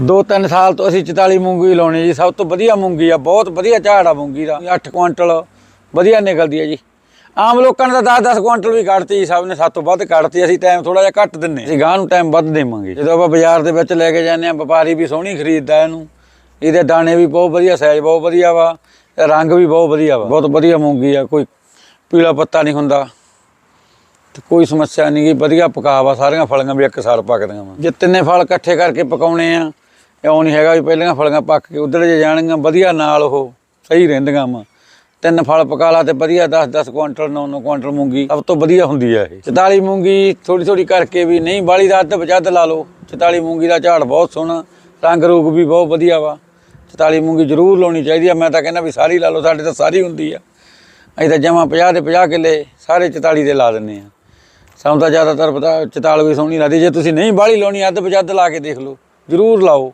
ਦੋ ਤਿੰਨ ਸਾਲ ਤੋਂ ਅਸੀਂ 44 ਮੂੰਗੀ ਲਾਉਣੀ ਜੀ। ਸਭ ਤੋਂ ਵਧੀਆ ਮੂੰਗੀ ਆ, ਬਹੁਤ ਵਧੀਆ ਝਾੜ ਆ ਮੂੰਗੀ ਦਾ। 8 ਕੁਇੰਟਲ ਵਧੀਆ ਨਿਕਲਦੀ ਆ ਜੀ। ਆਮ ਲੋਕਾਂ ਨੇ ਤਾਂ 10-10 ਕੁਇੰਟਲ ਵੀ ਕੱਢਤੀ ਜੀ, ਸਭ ਨੇ ਸੱਤ ਤੋਂ ਵੱਧ ਕੱਢਤੀ। ਅਸੀਂ ਟਾਈਮ ਥੋੜਾ ਜਿਹਾ ਘੱਟ ਦਿੰਨੇ ਅਸੀਂ ਗਾਂ ਨੂੰ ਟਾਈਮ ਵੱਧ ਦੇਵਾਂਗੇ। ਜਦੋਂ ਆਪਾਂ ਬਾਜ਼ਾਰ ਦੇ ਵਿੱਚ ਲੈ ਕੇ ਜਾਂਦੇ ਆ ਵਪਾਰੀ ਵੀ ਸੋਹਣੀ ਖਰੀਦਦਾ ਇਹਨੂੰ। ਇਹਦੇ ਦਾਣੇ ਵੀ ਬਹੁਤ ਵਧੀਆ ਸਾਈਜ਼ ਬਹੁਤ ਵਧੀਆ ਵਾ। ਰੰਗ ਵੀ ਬਹੁਤ ਵਧੀਆ ਵਾ। ਬਹੁਤ ਵਧੀਆ ਮੂੰਗੀ ਆ, ਕੋਈ ਪੀਲਾ ਪੱਤਾ ਨਹੀਂ ਹੁੰਦਾ। ਤੇ ਕੋਈ ਸਮੱਸਿਆ ਨਹੀਂ ਗੀ। ਵਧੀਆ ਪਕਾਵਾ ਸਾਰੀਆਂ ਫਲੀਆਂ ਵੀ ਇੱਕ ਸਾਰ ਪੱਕਦੀਆਂ ਵਾ। ਜੇ ਤਿੰਨੇ ਫਲ ਇਕੱਠੇ ਕਰਕੇ ਪਕਾਉਣੇ ਆ ਇਉਂ ਨਹੀਂ ਹੈਗਾ ਵੀ ਪਹਿਲੀਆਂ ਫਲੀਆਂ ਪੱਕ ਕੇ ਉਧਰ ਜੇ ਜਾਣਗੀਆਂ, ਵਧੀਆ ਨਾਲ ਉਹ ਸਹੀ ਰਹਿੰਦੀਆਂ ਵਾ। ਤਿੰਨ ਫਲ ਪਕਾ ਲਾ ਤੇ ਵਧੀਆ 10-10 ਕੁਇੰਟਲ 9-9 ਕੁਇੰਟਲ ਮੂੰਗੀ, ਸਭ ਤੋਂ ਵਧੀਆ ਹੁੰਦੀ ਆ ਇਹ। 44 ਮੂੰਗੀ ਥੋੜੀ ਥੋੜੀ ਕਰਕੇ ਵੀ ਨਹੀਂ, ਬਾਲੀ ਦਾ ਅੱਧ ਬਚੱਦ ਲਾ ਲਓ। 44 ਮੂੰਗੀ ਦਾ ਝਾੜ ਬਹੁਤ ਸੋਹਣਾ, ਰੰਗ ਰੂਪ ਵੀ ਬਹੁਤ ਵਧੀਆ ਵਾ। 44 ਮੂੰਗੀ ਜ਼ਰੂਰ ਲਾਉਣੀ ਚਾਹੀਦੀ ਆ। ਮੈਂ ਤਾਂ ਕਹਿੰਦਾ ਵੀ ਸਾਰੀ ਲਾ ਲਓ, ਸਾਡੇ ਤਾਂ ਸਾਰੀ ਹੁੰਦੀ ਆ। ਅਸੀਂ ਤਾਂ ਜਮਾ 50 ਦੇ 50 ਕਿੱਲੇ ਸਾਰੇ 44 ਦੇ ਲਾ ਦਿੰਨੇ ਆ। ਸਾਨੂੰ ਤਾਂ ਜ਼ਿਆਦਾਤਰ ਪਤਾ 44 ਵੀ ਸੋਹਣੀ ਲੱਗਦੀ ਜੇ ਤੁਸੀਂ ਨਹੀਂ ਬਾਹਲੀ ਲਾਉਣੀ, ਅੱਧ ਬਜੱਦ ਲਾ ਕੇ ਦੇਖ ਲਓ। ਜ਼ਰੂਰ ਲਾਓ।